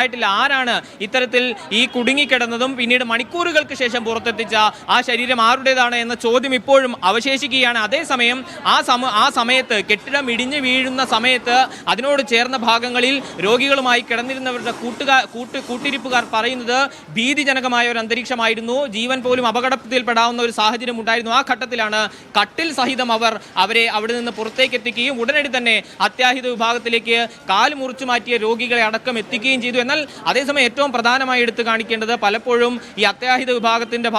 ആയിട്ടില്ല. ആരാണ് ഇത്തരത്തിൽ ഈ കുടുങ്ങിക്കിടന്നതും പിന്നീട് മണിക്കൂറുകൾക്ക് ശേഷം പുറത്തെത്തിച്ച ആ ശരീരം ആരുടേതാണ് എന്ന ചോദ്യം ഇപ്പോഴും അവശേഷിക്കുകയാണ്. അതേസമയം ആ സമ ആ സമയത്ത് കെട്ടിടം ഇടിഞ്ഞു വീഴുന്ന സമയത്ത് അതിനോട് ചേർന്ന ഭാഗങ്ങളിൽ രോഗികളുമായി കിടന്നിരുന്നവരുടെ കൂട്ടുകാർ കൂട്ട് കൂട്ടിരിപ്പുകാർ പറയുന്നത് ഭീതിജനകമായ ഒരു അന്തരീക്ഷമായിരുന്നു. ജീവൻ പോലും അപകടത്തിൽപ്പെടാവുന്ന ഒരു സാഹചര്യം ഉണ്ടായിരുന്നു. ആ ഘട്ടത്തിലാണ് കട്ടിൽ സഹിതം അവർ അവരെ അവിടെ നിന്ന് പുറത്തേക്ക് എത്തിക്കുകയും ഉടനടി തന്നെ അത്യാഹിത വിഭാഗത്തിലേക്ക് കാൽ മുറിച്ചു മാറ്റിയ രോഗികളെ അടക്കം എത്തിക്കുകയും ചെയ്തു. എന്നാൽ അതേസമയം ഏറ്റവും പ്രധാനമായി എടുത്തു കാണിക്കേണ്ടത് പലപ്പോഴും ഈ അത്യാഹിത വിഭാഗത്തിന്റെ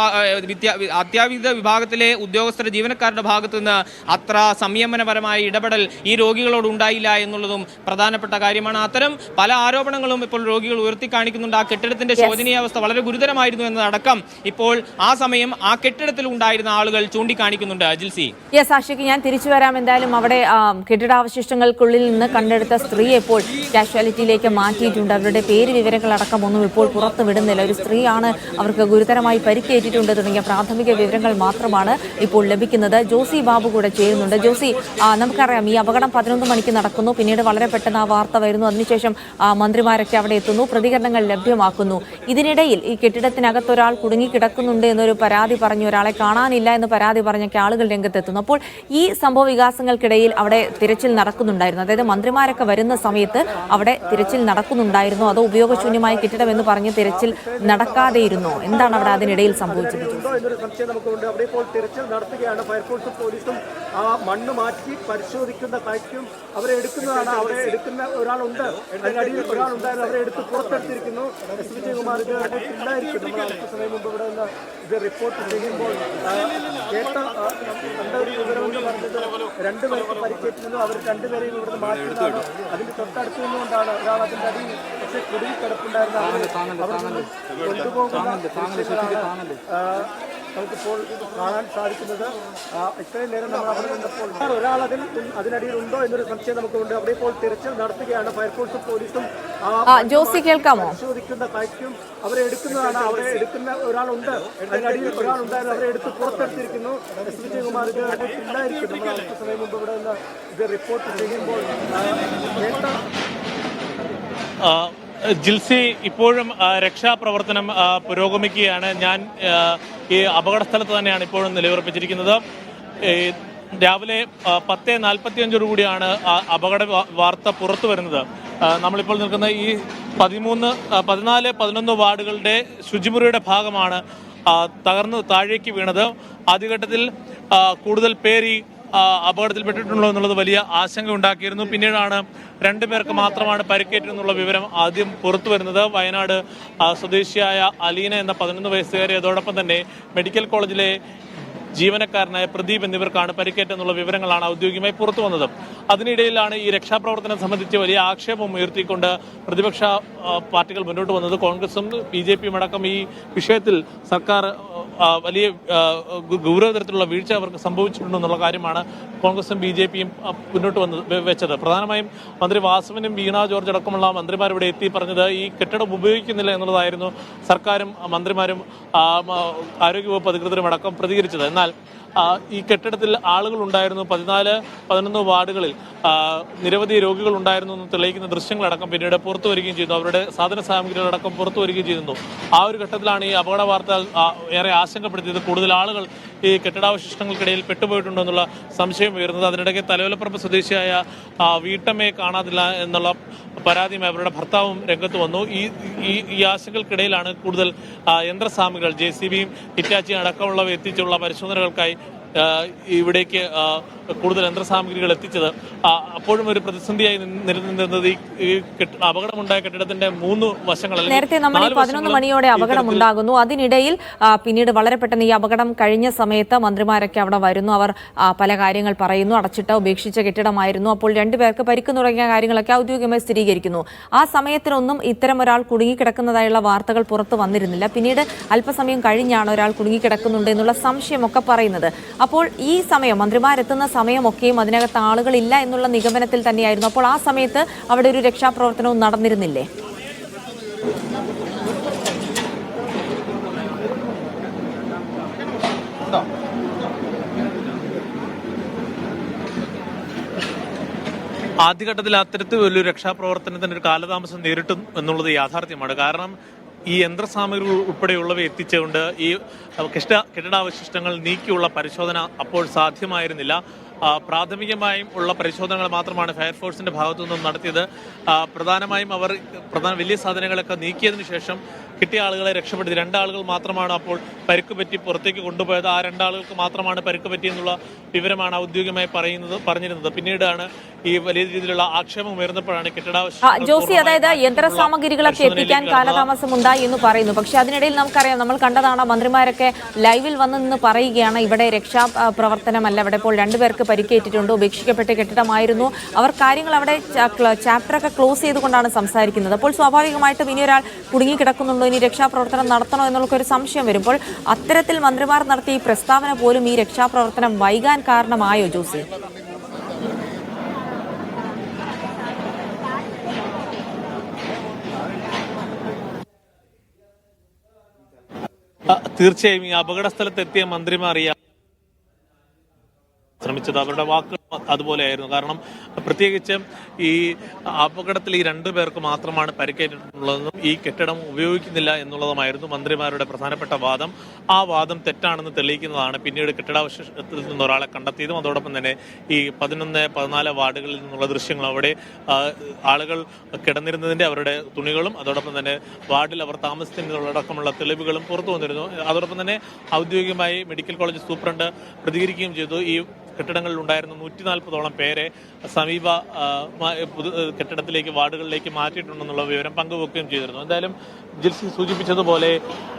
അത്യാഹിത വിഭാഗത്തിലെ ഉദ്യോഗസ്ഥരുടെ ജീവനക്കാരുടെ ഭാഗത്തു നിന്ന് അത്ര സംയമനപരമായ ഇടപെടൽ ഈ രോഗികളോട് ഉണ്ടായില്ല എന്നുള്ളതും പ്രധാനപ്പെട്ട കാര്യമാണ്. അത്തരം പല ആരോപണങ്ങളും ഇപ്പോൾ രോഗികൾ ഉയർത്തി കാണിക്കുന്നുണ്ട്. ആ കെട്ടിടത്തിന്റെ ശോചനീയാവസ്ഥ വളരെ ഗുരുതരമായിരുന്നു എന്നതടക്കം ഇപ്പോൾ ആ സമയം ആ കെട്ടിടത്തിൽ ഉണ്ടായിരുന്ന ആളുകൾ ചൂണ്ടിക്കാണിക്കുന്നുണ്ട്. ജിൽസി. യെസ് ആഷിക്ക് ഞാൻ തിരിച്ചു വരാം. എന്തായാലും അവിടെ കെട്ടിടാവശിഷ്ടങ്ങൾക്കുള്ളിൽ നിന്ന് കണ്ടെടുത്ത സ്ത്രീയെ ഇപ്പോൾ കാഷ്വാലിറ്റിയിലേക്ക് മാറ്റിയിട്ടുണ്ട്. അവരുടെ പേര് വിവരങ്ങളടക്കം ഒന്നും ഇപ്പോൾ പുറത്തു വിടുന്നില്ല. ഒരു സ്ത്രീയാണ് അവർക്ക് ഗുരുതരമായി പരിക്കേറ്റിട്ടുണ്ട് തുടങ്ങിയ പ്രാഥമിക വിവരങ്ങൾ മാത്രമാണ് ഇപ്പോൾ ലഭിക്കുന്നത്. ജോസി ബാബു കൂടെ ചേരുന്നുണ്ട്. ജോസി നമുക്കറിയാം ഈ അപകടം പതിനൊന്ന് മണിക്ക് നടക്കുന്നു. പിന്നീട് വളരെ പെട്ടെന്ന് ആ വാർത്ത വരുന്നു. അതിനുശേഷം മന്ത്രിമാരൊക്കെ അവിടെ എത്തുന്നു. പ്രതികരണങ്ങൾ ലഭ്യമാക്കുന്നു. ഇതിനിടയിൽ ഈ കെട്ടിടത്തിനകത്ത് ഒരാൾ കുടുങ്ങിക്കിടക്കുന്നുണ്ട് എന്നൊരു പരാതി പറഞ്ഞു ഒരാളെ കാണാനില്ല എന്ന് പരാതി പറഞ്ഞൊക്കെ ആളുകൾ രംഗത്തെത്തുന്നു. അപ്പോൾ ഈ സംഭവ വികാസങ്ങൾക്കിടയിൽ അവിടെ തിരച്ചിൽ നടക്കുന്നുണ്ടായിരുന്നു. അതായത് മന്ത്രിമാരൊക്കെ വരുന്ന സമയത്ത് അവിടെ തിരച്ചിൽ നടക്കുന്നുണ്ടായിരുന്നു. അതോ ഉപയോഗശൂന്യമായ കെട്ടിടം എന്ന് പറഞ്ഞ് തിരച്ചിൽ നടക്കാതെയിരുന്നോ. എന്താണ് അവിടെ അതിനിടയിൽ സംഭവിച്ചത്? എന്നൊരു അവിടെ പോലീസും ആ മണ്ണ് മാറ്റി പരിശോധിക്കുന്ന അവരെ എടുക്കുന്നതാണ്. അവരെ എടുക്കുന്ന ഒരാളുണ്ട്. അതിനടിയിൽ ഒരാളുണ്ടായിരുന്നു. അവരെ എടുത്ത് പുറത്തെടുത്തിരിക്കുന്നു. എസ് വിജയകുമാർ ഇത് അല്പസമയം മുമ്പ് ഇവിടെ നിന്ന് ഇത് റിപ്പോർട്ട് ചെയ്യുമ്പോൾ കേട്ട ഒരു വിവരം പറഞ്ഞത് രണ്ടുപേർക്ക് പരിക്കേറ്റിരുന്നു. അവർ രണ്ടുപേരെയും ഇവിടുന്ന് അതിന്റെ തൊട്ടടുത്ത് നിന്നുകൊണ്ടാണ് ഒരാൾ അതിന്റെ അടിയിൽ പക്ഷേ കുടുങ്ങി കിടപ്പുണ്ടായിരുന്ന കൊണ്ടുപോകുന്ന നമുക്കിപ്പോൾ കാണാൻ സാധിക്കുന്നത് ഇത്രയും നേരം നമ്മൾ അവിടെ നിന്നപ്പോൾ ഒരാൾ അതിൽ അതിനടിയിൽ ഉണ്ടോ എന്നൊരു സംശയം നമുക്കുണ്ട്. അവിടെ ഇപ്പോൾ തിരച്ചിൽ നടത്തുകയാണ്. ഫയർഫോഴ്സും പോലീസും ജോസി കേൾക്കാമോ? പരിശോധിക്കുന്ന കാഴ്ചയും അവരെ എടുക്കുന്നതാണ്. അവരെ എടുക്കുന്ന ഒരാളുണ്ട്. അതിനടിയിൽ ഒരാളുണ്ടായിരുന്നു. അവരെ എടുത്ത് പുറത്തെടുത്തിരിക്കുന്നു. എസ് വിജയകുമാർ ഇത് ഇല്ലായിരിക്കും നമ്മൾ അല്പസമയം മുമ്പ് ഇവിടെ നിന്ന് ഇത് റിപ്പോർട്ട് ചെയ്യുമ്പോൾ കേട്ട ജിൽസി ഇപ്പോഴും രക്ഷാപ്രവർത്തനം പുരോഗമിക്കുകയാണ്. ഞാൻ ഈ അപകട സ്ഥലത്ത് തന്നെയാണ് ഇപ്പോഴും നിലയുറപ്പിച്ചിരിക്കുന്നത്. രാവിലെ പത്ത് നാൽപ്പത്തിയഞ്ചോടു കൂടിയാണ് അപകട വാർത്ത പുറത്തു വരുന്നത്. നമ്മളിപ്പോൾ നിൽക്കുന്ന ഈ പതിമൂന്ന് പതിനാല് പതിനൊന്ന് വാർഡുകളുടെ ശുചിമുറിയുടെ ഭാഗമാണ് തകർന്ന് താഴേക്ക് വീണത്. ആദ്യഘട്ടത്തിൽ കൂടുതൽ പേര് അപകടത്തിൽപ്പെട്ടിട്ടുണ്ടോ എന്നുള്ളത് വലിയ ആശങ്ക ഉണ്ടാക്കിയിരുന്നു. പിന്നീടാണ് രണ്ടു പേർക്ക് മാത്രമാണ് പരിക്കേറ്റെന്നുള്ള വിവരം ആദ്യം പുറത്തു വരുന്നത്. വയനാട് സ്വദേശിയായ അലീന എന്ന പതിനൊന്ന് വയസ്സുകാരി അതോടൊപ്പം തന്നെ മെഡിക്കൽ കോളേജിലെ ജീവനക്കാരനായ പ്രദീപ് എന്നിവർക്കാണ് പരിക്കേറ്റെന്നുള്ള വിവരങ്ങളാണ് ഔദ്യോഗികമായി പുറത്തു വന്നത്. അതിനിടയിലാണ് ഈ രക്ഷാപ്രവർത്തനം സംബന്ധിച്ച് വലിയ ആക്ഷേപം ഉയർത്തിക്കൊണ്ട് പ്രതിപക്ഷ പാർട്ടികൾ മുന്നോട്ട് വന്നത്. കോൺഗ്രസും ബി ജെ പിയും അടക്കം ഈ വിഷയത്തിൽ സർക്കാർ വലിയ ഗൗരവതരത്തിലുള്ള വീഴ്ച അവർക്ക് സംഭവിച്ചിട്ടുണ്ടെന്നുള്ള കാര്യമാണ് കോൺഗ്രസും ബി ജെ പിയും മുന്നോട്ട് വന്ന് വെച്ചത്. പ്രധാനമായും മന്ത്രി വാസുവിനും വീണ ജോർജ് അടക്കമുള്ള മന്ത്രിമാരിവിടെ എത്തി പറഞ്ഞത് ഈ കെട്ടിടം ഉപയോഗിക്കുന്നില്ല എന്നുള്ളതായിരുന്നു സർക്കാരും മന്ത്രിമാരും ആരോഗ്യവകുപ്പ് അധികൃതരും അടക്കം പ്രതികരിച്ചത്. എന്നാൽ ഈ കെട്ടിടത്തിൽ ആളുകൾ ഉണ്ടായിരുന്നു. പതിനാല് പതിനൊന്ന് വാർഡുകളിൽ നിരവധി രോഗികൾ ഉണ്ടായിരുന്നു എന്ന് തെളിയിക്കുന്ന ദൃശ്യങ്ങളടക്കം പിന്നീട് പുറത്തു വരികയും ചെയ്യുന്നു. അവരുടെ സാധന സാമഗ്രികളടക്കം പുറത്തു വരികയും ചെയ്യുന്നു. ആ ഒരു ഘട്ടത്തിലാണ് ഈ അപകട വാർത്ത ഏറെ ആശങ്കപ്പെടുത്തിയത്. കൂടുതൽ ആളുകൾ ഈ കെട്ടിടാവശിഷ്ടങ്ങൾക്കിടയിൽ പെട്ടുപോയിട്ടുണ്ടോ എന്നുള്ള സംശയം ഉയർന്നത് അതിനിടയ്ക്ക് തലവലപ്പറമ്പ് സ്വദേശിയായ വീട്ടമ്മയെ കാണാതില്ല എന്നുള്ള പരാതിയുമായി അവരുടെ ഭർത്താവും രംഗത്ത് വന്നു. ഈ ഈ ആശങ്കകൾക്കിടയിലാണ് കൂടുതൽ യന്ത്രസാമഗ്രികൾ ജെ സി ബിയും ഹിറ്റാച്ചിയും അടക്കമുള്ളവ എത്തിച്ചുള്ള പരിശോധനകൾക്കായി ഇവിടേക്ക് കൂടുതൽ യന്ത്രസാമഗ്രികൾ എത്തിച്ചത്. അപ്പോഴും ഒരു പ്രതിസന്ധിയായി നിലനിന്നിരുന്നത് ഈ അപകടമുണ്ടായ കെട്ടിടത്തിന്റെ മൂന്ന് വശങ്ങൾ നേരത്തെ നമ്മൾ പതിനൊന്ന് മണിയോടെ അപകടം ഉണ്ടാകുന്നു. അതിനിടയിൽ പിന്നീട് വളരെ പെട്ടെന്ന് ഈ അപകടം കഴിഞ്ഞ സമയത്ത് മന്ത്രിമാരൊക്കെ അവിടെ വരുന്നു. അവർ പല കാര്യങ്ങൾ പറയുന്നു. അടച്ചിട്ട ഉപേക്ഷിച്ച കെട്ടിടമായിരുന്നു. അപ്പോൾ രണ്ടുപേർക്ക് പരിക്ക് തുടങ്ങിയ കാര്യങ്ങളൊക്കെ ഔദ്യോഗികമായി സ്ഥിരീകരിക്കുന്നു. ആ സമയത്തിനൊന്നും ഇത്തരം ഒരാൾ കുടുങ്ങിക്കിടക്കുന്നതായുള്ള വാർത്തകൾ പുറത്തു വന്നിരുന്നില്ല. പിന്നീട് അല്പസമയം കഴിഞ്ഞാണ് ഒരാൾ കുടുങ്ങിക്കിടക്കുന്നുണ്ട് എന്നുള്ള സംശയമൊക്കെ പറയുന്നത്. അപ്പോൾ ഈ സമയം മന്ത്രിമാരെത്തുന്ന സമയമൊക്കെയും അതിനകത്ത് ആളുകളില്ല എന്നുള്ള നിഗമനത്തിൽ തന്നെയായിരുന്നു. അപ്പോൾ ആ സമയത്ത് അവിടെ ഒരു രക്ഷാപ്രവർത്തനവും നടന്നിരുന്നില്ലേ? ആദ്യഘട്ടത്തിൽ അത്തരത്തിൽ വലിയൊരു രക്ഷാപ്രവർത്തനത്തിന് ഒരു കാലതാമസം നേരിട്ടും എന്നുള്ളത് യാഥാർത്ഥ്യമാണ്. കാരണം ഈ യന്ത്രസാമഗ്രികൾ ഉൾപ്പെടെയുള്ളവ എത്തിച്ചുകൊണ്ട് ഈ കെട്ടിട കെട്ടിടാവശിഷ്ടങ്ങൾ നീക്കിയുള്ള പരിശോധന അപ്പോൾ സാധ്യമായിരുന്നില്ല. പ്രാഥമികമായും ഉള്ള പരിശോധനകൾ മാത്രമാണ് ഫയർഫോഴ്സിന്റെ ഭാഗത്തു നിന്നും നടത്തിയത്. പ്രധാനമായും അവർ പ്രധാന വലിയ സാധനങ്ങളൊക്കെ നീക്കിയതിനു ശേഷം കിട്ടിയ ആളുകളെ രക്ഷപ്പെടുത്തി. രണ്ടാളുകൾ മാത്രമാണ് അപ്പോൾ പരിക്ക് പറ്റി പുറത്തേക്ക് കൊണ്ടുപോയത്. ആ രണ്ടാളുകൾക്ക് മാത്രമാണ് പരിക്ക് പറ്റിയെന്നുള്ള വിവരമാണ് ഔദ്യോഗികമായി പറയുന്നത് പറഞ്ഞിരുന്നത്. പിന്നീടാണ് ഈ വലിയ രീതിയിലുള്ള ആക്ഷേപം ഉയർന്നപ്പോഴാണ് കെട്ടിടാവശ്യം ജോസി അതായത് യന്ത്ര സാമഗ്രികളൊക്കെ എത്തിക്കാൻ കാലതാമസം ഉണ്ടായി എന്ന് പറയുന്നു. പക്ഷെ അതിനിടയിൽ നമുക്കറിയാം നമ്മൾ കണ്ടതാണ് മന്ത്രിമാരൊക്കെ ലൈവിൽ വന്നു നിന്ന് പറയുകയാണ് ഇവിടെ രക്ഷാ പ്രവർത്തനമല്ല ഇവിടെ ഇപ്പോൾ രണ്ടുപേർക്ക് പരിക്കേറ്റിട്ടുണ്ട് ഉപേക്ഷിക്കപ്പെട്ട കെട്ടിടമായിരുന്നു. അവർ കാര്യങ്ങൾ അവിടെ ചാപ്റ്ററൊക്കെ ക്ലോസ് ചെയ്തുകൊണ്ടാണ് സംസാരിക്കുന്നത്. അപ്പോൾ സ്വാഭാവികമായിട്ടും ഇനി ഒരാൾ കുടുങ്ങിക്കിടക്കുന്നുണ്ടോ ഇനി രക്ഷാപ്രവർത്തനം നടത്തണോ എന്നുള്ള ഒരു സംശയം വരുമ്പോൾ അത്തരത്തിൽ മന്ത്രിമാർ നടത്തിയ ഈ പ്രസ്താവന പോലും ഈ രക്ഷാപ്രവർത്തനം വൈകാൻ കാരണമായോ ജോസി? തീർച്ചയായും ഈ അപകട സ്ഥലത്തെത്തിയ മന്ത്രിമാർ ശ്രമിച്ചത്. അവരുടെ വാക്കുകൾ അതുപോലെയായിരുന്നു കാരണം പ്രത്യേകിച്ച് ഈ അപകടത്തിൽ ഈ രണ്ടു പേർക്ക് മാത്രമാണ് പരിക്കേറ്റിട്ടുള്ളതെന്നും ഈ കെട്ടിടം ഉപയോഗിക്കുന്നില്ല എന്നുള്ളതുമായിരുന്നു മന്ത്രിമാരുടെ പ്രധാനപ്പെട്ട വാദം. ആ വാദം തെറ്റാണെന്ന് തെളിയിക്കുന്നതാണ് പിന്നീട് കെട്ടിടാവശിഷ്ടത്തിൽ നിന്ന് ഒരാളെ കണ്ടെത്തിയതും അതോടൊപ്പം തന്നെ ഈ പതിനൊന്ന് പതിനാല് വാർഡുകളിൽ നിന്നുള്ള ദൃശ്യങ്ങൾ അവിടെ ആളുകൾ കിടന്നിരുന്നതിന്റെ അവരുടെ തുണികളും അതോടൊപ്പം തന്നെ വാർഡിൽ അവർ താമസിച്ചതിനുള്ളടക്കമുള്ള തെളിവുകളും പുറത്തു വന്നിരുന്നു അതോടൊപ്പം തന്നെ ഔദ്യോഗികമായി മെഡിക്കൽ കോളേജ് സൂപ്രണ്ട് പ്രതികരിക്കുകയും ചെയ്തു. ഈ കെട്ടിടങ്ങളിൽ ഉണ്ടായിരുന്ന നൂറ്റി നാൽപ്പതോളം പേരെ സമീപ കെട്ടിടത്തിലേക്ക് വാർഡുകളിലേക്ക് മാറ്റിയിട്ടുണ്ടെന്നുള്ള വിവരം പങ്കുവെക്കുകയും ചെയ്തിരുന്നു. എന്തായാലും ജിൽസി സൂചിപ്പിച്ചതുപോലെ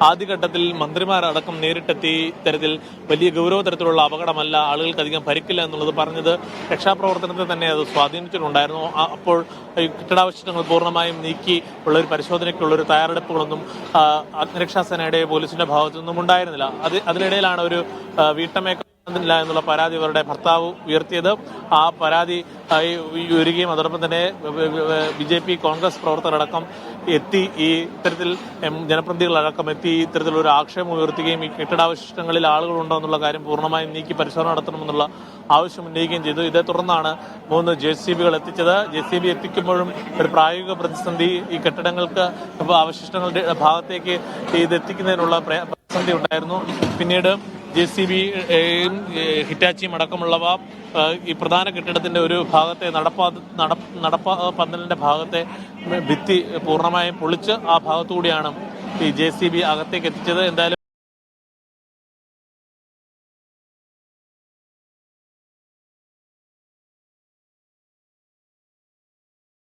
ആദ്യഘട്ടത്തിൽ മന്ത്രിമാരടക്കം നേരിട്ടെത്തി ഇത്തരത്തിൽ വലിയ ഗൗരവ തരത്തിലുള്ള അപകടമല്ല ആളുകൾക്ക് അധികം പരിക്കില്ല എന്നുള്ളത് പറഞ്ഞത് രക്ഷാപ്രവർത്തനത്തെ തന്നെ അത് സ്വാധീനിച്ചിട്ടുണ്ടായിരുന്നു. അപ്പോൾ കെട്ടിടാവശിഷ്ടങ്ങൾ പൂർണമായും നീക്കി ഉള്ള ഒരു പരിശോധനയ്ക്കുള്ള ഒരു തയ്യാറെടുപ്പുകളൊന്നും അഗ്നിരക്ഷാസേനയുടെ അഗ്നിരക്ഷാ സേനയുടെ പോലീസിന്റെ ഭാഗത്തു നിന്നും ഉണ്ടായിരുന്നില്ല അത് അതിനിടയിലാണ് ഒരു വീട്ടമ്മയെ ില്ല എന്നുള്ള പരാതി ഇവരുടെ ഭർത്താവ് ഉയർത്തിയത്. ആ പരാതി ഉയരുകയും അതോടൊപ്പം തന്നെ ബി ജെ പി കോൺഗ്രസ് പ്രവർത്തകരടക്കം എത്തി ഈ ഇത്തരത്തിൽ ജനപ്രതിനിധികളടക്കം എത്തി ഇത്തരത്തിലൊരു ആക്ഷേപം ഉയർത്തുകയും ഈ കെട്ടിടാവശിഷ്ടങ്ങളിൽ ആളുകളുണ്ടോ എന്നുള്ള കാര്യം പൂർണമായും നീക്കി പരിശോധന നടത്തണമെന്നുള്ള ആവശ്യം ഉന്നയിക്കുകയും ചെയ്തു. ഇതേ തുടർന്നാണ് മൂന്ന് ജെ സി ബികൾ എത്തിച്ചത്. ജെ സി ബി എത്തിക്കുമ്പോഴും ഒരു പ്രായോഗിക പ്രതിസന്ധി ഈ കെട്ടിടങ്ങൾക്ക് അവശിഷ്ടങ്ങളുടെ ഭാഗത്തേക്ക് ഇത് എത്തിക്കുന്നതിനുള്ള പ്രതിസന്ധി ഉണ്ടായിരുന്നു. പിന്നീട് ജെ സി ബി ഹിറ്റാച്ചിയും അടക്കമുള്ളവ ഈ പ്രധാന കെട്ടിടത്തിന്റെ ഒരു ഭാഗത്തെ നടപ്പാ നട- നടപ്പാ പന്തലിന്റെ ഭാഗത്തെ ഭിത്തി പൂർണമായും പൊളിച്ച് ആ ഭാഗത്തുകൂടിയാണ് ഈ ജെ സി ബി അകത്തേക്ക് എത്തിച്ചത്. എന്തായാലും